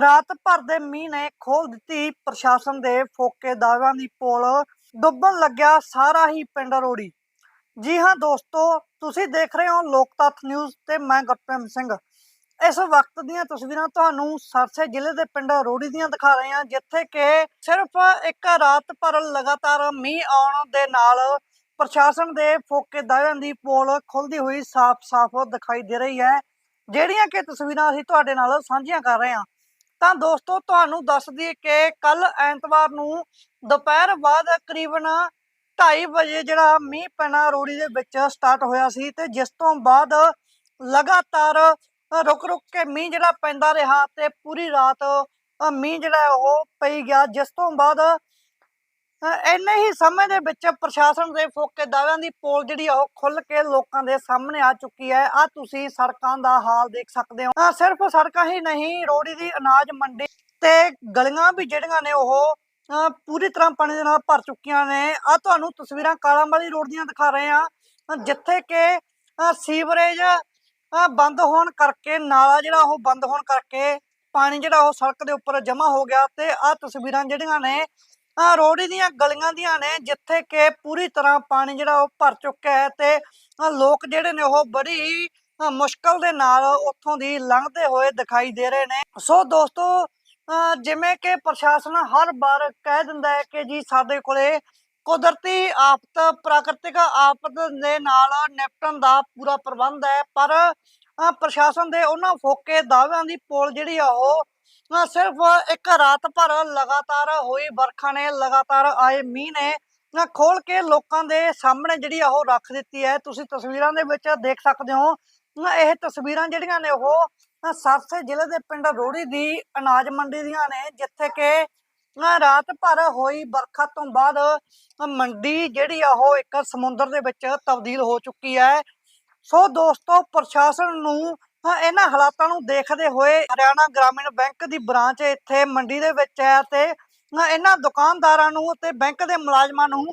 ਰਾਤ ਭਰ ਦੇ ਮੀਂਹ ਨੇ ਖੋਲ ਦਿੱਤੀ ਪ੍ਰਸ਼ਾਸਨ ਦੇ ਫੋਕੇ ਦਾਅਵਿਆਂ ਦੀ ਪੋਲ। ਡੁੱਬਣ ਲੱਗਿਆ ਸਾਰਾ ਹੀ ਪਿੰਡ ਰੋੜੀ। ਜੀ ਹਾਂ ਦੋਸਤੋ, ਤੁਸੀਂ ਦੇਖ ਰਹੇ ਹੋ ਲੋਕ ਤੱਥ ਨਿਊਜ਼ ਤੇ ਮੈਂ ਗੁਰਪ੍ਰੀਤ ਸਿੰਘ। ਇਸ ਵਕਤ ਦੀਆਂ ਤਸਵੀਰਾਂ ਤੁਹਾਨੂੰ ਸਰਸੇ ਜ਼ਿਲ੍ਹੇ ਦੇ ਪਿੰਡ ਰੋੜੀ ਦੀਆਂ ਦਿਖਾ ਰਹੇ ਹਾਂ, ਜਿੱਥੇ ਕਿ ਸਿਰਫ ਇੱਕ ਰਾਤ ਭਰ ਲਗਾਤਾਰ ਮੀਂਹ ਆਉਣ ਦੇ ਨਾਲ ਪ੍ਰਸ਼ਾਸਨ ਦੇ ਫੋਕੇ ਦਾਅਵਿਆਂ ਦੀ ਪੋਲ ਖੁੱਲਦੀ ਹੋਈ ਸਾਫ਼-ਸਾਫ਼ ਦਿਖਾਈ ਦੇ ਰਹੀ ਹੈ। ਜਿਹੜੀਆਂ ਕਿ ਤਸਵੀਰਾਂ ਅਸੀਂ ਤੁਹਾਡੇ ਨਾਲ ਸਾਂਝੀਆਂ ਕਰ ਰਹੇ ਹਾਂ। ਤਾਂ ਦੋਸਤੋ, ਤੁਹਾਨੂੰ ਦੱਸ ਦਈਏ ਕਿ ਕੱਲ ਐਤਵਾਰ ਨੂੰ ਦੁਪਹਿਰ ਬਾਅਦ ਕਰੀਬਨ 2:30 ਵਜੇ ਜਿਹੜਾ ਮੀਂਹ ਪੈਣਾ ਰੋੜੀ ਦੇ ਵਿੱਚ ਸਟਾਰਟ ਹੋਇਆ ਸੀ ਤੇ ਜਿਸ ਤੋਂ ਬਾਅਦ ਲਗਾਤਾਰ ਰੁਕ ਰੁਕ ਕੇ ਮੀਂਹ ਜਿਹੜਾ ਪੈਂਦਾ ਰਿਹਾ ਤੇ ਪੂਰੀ ਰਾਤ ਮੀਂਹ ਜਿਹੜਾ ਉਹ ਪਈ ਗਿਆ। ਜਿਸ ਤੋਂ ਬਾਅਦ ਇੰਨੇ ਹੀ ਸਮੇਂ ਦੇ ਵਿੱਚ ਪ੍ਰਸ਼ਾਸਨ ਦੇ ਫੋਕੇ ਦਾਅਵਿਆਂ ਦੀ ਪੋਲ ਜਿਹੜੀ ਆ ਉਹ ਖੁੱਲ ਕੇ ਲੋਕਾਂ ਦੇ ਸਾਹਮਣੇ ਆ ਚੁੱਕੀ ਹੈ। ਆ ਤੁਸੀਂ ਸੜਕਾਂ ਦਾ ਹਾਲ ਦੇਖ ਸਕਦੇ ਹੋ। ਸਿਰਫ ਸੜਕਾਂ ਹੀ ਨਹੀਂ, ਰੋੜੀ ਦੀ ਅਨਾਜ ਮੰਡੀ ਤੇ ਗਲੀਆਂ ਵੀ ਜਿਹੜੀਆਂ ਨੇ ਉਹ ਪੂਰੀ ਤਰ੍ਹਾਂ ਪਾਣੀ ਦੇ ਨਾਲ ਭਰ ਚੁੱਕੀਆਂ ਨੇ। ਆ ਤੁਹਾਨੂੰ ਤਸਵੀਰਾਂ ਕਾਲਾਂ ਵਾਲੀ ਰੋਡ ਦੀਆਂ ਦਿਖਾ ਰਹੇ ਆ ਜਿੱਥੇ ਕਿ ਸੀਵਰੇਜ ਬੰਦ ਹੋਣ ਕਰਕੇ, ਨਾਲਾ ਜਿਹੜਾ ਉਹ ਬੰਦ ਹੋਣ ਕਰਕੇ ਪਾਣੀ ਜਿਹੜਾ ਉਹ ਸੜਕ ਦੇ ਉੱਪਰ ਜਮ੍ਹਾਂ ਹੋ ਗਿਆ ਤੇ ਆ ਤਸਵੀਰਾਂ ਜਿਹੜੀਆਂ ਨੇ ਆ ਰੋੜੀ ਦੀਆਂ ਗਲੀਆਂ ਦੀਆਂ ਨੇ ਜਿੱਥੇ ਕਿ ਪੂਰੀ ਤਰ੍ਹਾਂ ਪਾਣੀ ਜਿਹੜਾ ਉਹ ਭਰ ਚੁੱਕਿਆ ਹੈ ਤੇ ਲੋਕ ਜਿਹੜੇ ਨੇ ਉਹ ਬੜੀ ਅ, ਮੁਸ਼ਕਲ ਦੇ ਨਾਲ ਉੱਥੋਂ ਦੀ ਲੰਘਦੇ ਹੋਏ ਦਿਖਾਈ ਦੇ ਰਹੇ ਨੇ। ਸੋ ਦੋਸਤੋ ਅ, ਜਿਵੇਂ ਕਿ ਪ੍ਰਸ਼ਾਸਨ ਹਰ ਵਾਰ ਕਹਿ ਦਿੰਦਾ ਹੈ ਕਿ ਜੀ ਸਾਡੇ ਕੋਲੇ ਕੁਦਰਤੀ ਆਫਤ ਪ੍ਰਾਕ੍ਰਿਤਿਕ ਆਫਤ ਦੇ ਨਾਲ ਨਿਪਟਣ ਦਾ ਪੂਰਾ ਪ੍ਰਬੰਧ ਹੈ ਪਰ ਪ੍ਰਸ਼ਾਸਨ ਦੇ ਉਹਨਾਂ ਫੋਕੇ ਦਾਅਵਿਆਂ ਦੀ ਪੋਲ ਜਿਹੜੀ ਆ ਉਹ ਸਿਰਫ ਇੱਕ ਰਾਤ ਭਰ ਲਗਾਤਾਰ ਹੋਈ ਵਰਖਾ ਨੇ ਲਗਾਤਾਰ ਆਏ ਮੀਂਹ ਨੇ। ਖੋਲ ਕੇ ਲੋਕਾਂ ਦੇ ਸਾਹਮਣੇ ਜਿਹੜੀ ਆ ਉਹ ਰੱਖ ਦਿੱਤੀ ਹੈ। ਤੁਸੀਂ ਤਸਵੀਰਾਂ ਦੇ ਵਿੱਚ ਦੇਖ ਸਕਦੇ ਹੋ। ਇਹ ਤਸਵੀਰਾਂ ਜਿਹੜੀਆਂ ਨੇ ਉਹ ਸਰਸੇ ਜ਼ਿਲ੍ਹੇ ਦੇ ਪਿੰਡ ਰੋੜੀ ਦੀ ਅਨਾਜ ਮੰਡੀ ਦੀਆਂ ਨੇ, ਜਿੱਥੇ ਕਿ ਰਾਤ ਭਰ ਹੋਈ ਵਰਖਾ ਤੋਂ ਬਾਅਦ ਮੰਡੀ ਜਿਹੜੀ ਆ ਉਹ ਇੱਕ ਸਮੁੰਦਰ ਦੇ ਵਿੱਚ ਤਬਦੀਲ ਹੋ ਚੁੱਕੀ ਹੈ। ਸੋ ਦੋਸਤੋ, ਪ੍ਰਸ਼ਾਸਨ ਨੂੰ ਅ, ਇਹਨਾਂ ਹਾਲਾਤਾਂ ਨੂੰ ਦੇਖਦੇ ਹੋਏ ਹਰਿਆਣਾ ਗ੍ਰਾਮੀਣ ਬੈਂਕ ਦੀ ਬ੍ਰਾਂਚ ਇੱਥੇ ਮੰਡੀ ਦੇ ਵਿੱਚ ਹੈ ਤੇ ਇਹਨਾਂ ਦੁਕਾਨਦਾਰਾਂ ਨੂੰ ਤੇ ਬੈਂਕ ਦੇ ਮੁਲਾਜ਼ਮਾਂ ਨੂੰ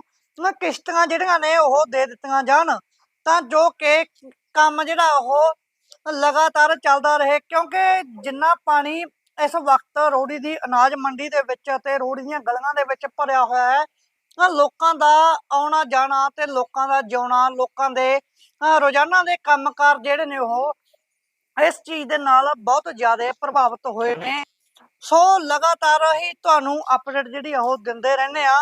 ਕਿਸ਼ਤਾਂ ਜਿਹੜੀਆਂ ਨੇ ਉਹ ਦੇ ਦਿੱਤੀਆਂ ਜਾਣ। ਤਾਂ ਜੋ ਕਿ ਕੰਮ ਜਿਹੜਾ ਉਹ ਲਗਾਤਾਰ ਚੱਲਦਾ ਰਹੇ ਕਿਉਂਕਿ ਜਿੰਨਾ ਪਾਣੀ ਇਸ ਵਕਤ ਰੋੜੀ ਦੀ ਅਨਾਜ ਮੰਡੀ ਦੇ ਵਿੱਚ ਅਤੇ ਰੋੜੀ ਦੀਆਂ ਗਲੀਆਂ ਦੇ ਵਿੱਚ ਭਰਿਆ ਹੋਇਆ ਹੈ ਲੋਕਾਂ ਦਾ ਆਉਣਾ ਜਾਣਾ ਤੇ ਲੋਕਾਂ ਦਾ ਜਿਉਣਾ ਲੋਕਾਂ ਦੇ ਰੋਜ਼ਾਨਾ ਦੇ ਕੰਮਕਾਰ ਜਿਹੜੇ ਨੇ ਉਹ ਇਸ ਚੀਜ਼ ਦੇ ਨਾਲ ਬਹੁਤ ਜ਼ਿਆਦਾ ਪ੍ਰਭਾਵਿਤ ਹੋਏ ਨੇ। ਸੋ ਲਗਾਤਾਰ ਹੀ ਤੁਹਾਨੂੰ ਅਪਡੇਟ ਜਿਹੜੀ ਉਹ ਦਿੰਦੇ ਰਹਿੰਦੇ ਆ।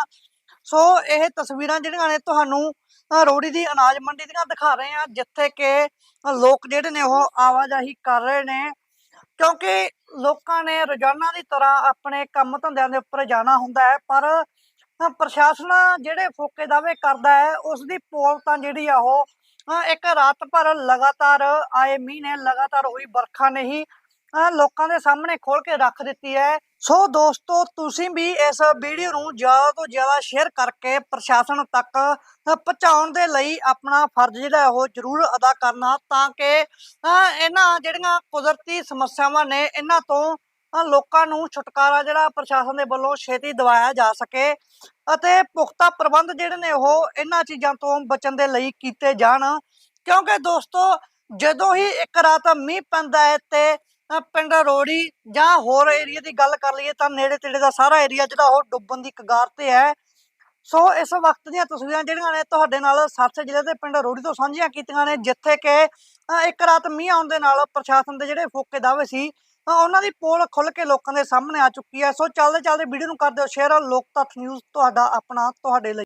ਸੋ ਇਹ ਤਸਵੀਰਾਂ ਜਿਹੜੀਆਂ ਨੇ ਤੁਹਾਨੂੰ ਰੋੜੀ ਦੀ ਅਨਾਜ ਮੰਡੀ ਦੀਆਂ ਦਿਖਾ ਰਹੇ ਆ, ਜਿੱਥੇ ਕਿ ਲੋਕ ਜਿਹੜੇ ਨੇ ਉਹ ਆਵਾਜਾਈ ਕਰ ਰਹੇ ਨੇ। ਕਿਉਂਕਿ ਲੋਕਾਂ ਨੇ ਰੋਜ਼ਾਨਾ ਦੀ ਤਰ੍ਹਾਂ ਆਪਣੇ ਕੰਮ ਧੰਦਿਆਂ ਦੇ ਉੱਪਰ ਜਾਣਾ ਹੁੰਦਾ ਹੈ, ਪਰ ਪ੍ਰਸ਼ਾਸਨ ਜਿਹੜੇ ਫੋਕੇ ਦਾਅਵੇ ਕਰਦਾ ਹੈ ਉਸ ਦੀ ਪੋਲ ਤਾਂ ਜਿਹੜੀ ਆ ਉਹ ਇੱਕ ਰਾਤ ਭਰ ਲਗਾਤਾਰ ਆਏ ਮੀਂਹ ਨੇ ਲਗਾਤਾਰ ਹੋਈ ਵਰਖਾ ਨੇ ਹੀ ਲੋਕਾਂ ਦੇ ਸਾਹਮਣੇ ਖੋਲ ਕੇ ਰੱਖ ਦਿੱਤੀ ਹੈ। ਸੋ ਦੋਸਤੋ ਤੁਸੀਂ ਵੀ ਇਸ ਵੀਡੀਓ ਨੂੰ ਜ਼ਿਆਦਾ ਤੋਂ ਜ਼ਿਆਦਾ ਸ਼ੇਅਰ ਕਰਕੇ ਪ੍ਰਸ਼ਾਸਨ ਤੱਕ ਪਹੁੰਚਾਉਣ ਦੇ ਲਈ ਆਪਣਾ ਫਰਜ਼ ਜਿਹੜਾ ਉਹ ਜ਼ਰੂਰ ਅਦਾ ਕਰਨਾ ਤਾਂ ਕਿ ਅ, ਇਹਨਾਂ ਜਿਹੜੀਆਂ ਕੁਦਰਤੀ ਸਮੱਸਿਆਵਾਂ ਨੇ ਇਹਨਾਂ ਤੋਂ ਅ, ਲੋਕਾਂ ਨੂੰ ਛੁਟਕਾਰਾ ਜਿਹੜਾ ਪ੍ਰਸ਼ਾਸਨ ਦੇ ਵੱਲੋਂ ਛੇਤੀ ਦਿਵਾਇਆ ਜਾ ਸਕੇ ਅਤੇ ਪੁਖਤਾ ਪ੍ਰਬੰਧ ਜਿਹੜੇ ਨੇ ਉਹ ਇਹਨਾਂ ਚੀਜ਼ਾਂ ਤੋਂ ਬਚਣ ਦੇ ਲਈ ਕੀਤੇ ਜਾਣ। ਕਿਉਂਕਿ ਦੋਸਤੋ ਜਦੋਂ ਹੀ ਇੱਕ ਰਾਤ ਮੀਂਹ ਪੈਂਦਾ ਹੈ ਤੇ ਪਿੰਡ ਰੋੜੀ ਜਾਂ ਹੋਰ ਏਰੀਆ ਦੀ ਗੱਲ ਕਰ ਲਈਏ ਤਾਂ ਨੇੜੇ ਤੇੜੇ ਦਾ ਸਾਰਾ ਏਰੀਆ ਜਿਹੜਾ ਉਹ ਡੁੱਬਣ ਦੀ ਕਗਾਰ ਤੇ ਹੈ। ਸੋ ਇਸ ਵਕਤ ਦੀਆਂ ਤਸਵੀਰਾਂ ਜਿਹੜੀਆਂ ਨੇ ਤੁਹਾਡੇ ਨਾਲ ਸਰਸੇ ਜ਼ਿਲ੍ਹੇ ਦੇ ਪਿੰਡ ਰੋੜੀ ਤੋਂ ਸਾਂਝੀਆਂ ਕੀਤੀਆਂ ਨੇ ਜਿੱਥੇ ਕਿ ਇੱਕ ਰਾਤ ਮੀਂਹ ਆਉਣ ਦੇ ਨਾਲ ਪ੍ਰਸ਼ਾਸਨ ਦੇ ਜਿਹੜੇ ਫੋਕੇ ਦਾਅਵੇ ਸੀ ਤਾਂ ਉਹਨਾਂ ਦੀ ਪੋਲ ਖੁੱਲ ਕੇ ਲੋਕਾਂ ਦੇ ਸਾਹਮਣੇ ਆ ਚੁੱਕੀ ਹੈ ਸੋ ਚੱਲਦੇ ਚੱਲਦੇ ਵੀਡੀਓ ਨੂੰ ਕਰ ਦਿਓ ਸ਼ੇਅਰ ਲੋਕ ਤੱਥ ਨਿਊਜ਼ ਤੁਹਾਡਾ, ਆਪਣਾ, ਤੁਹਾਡੇ ਲਈ।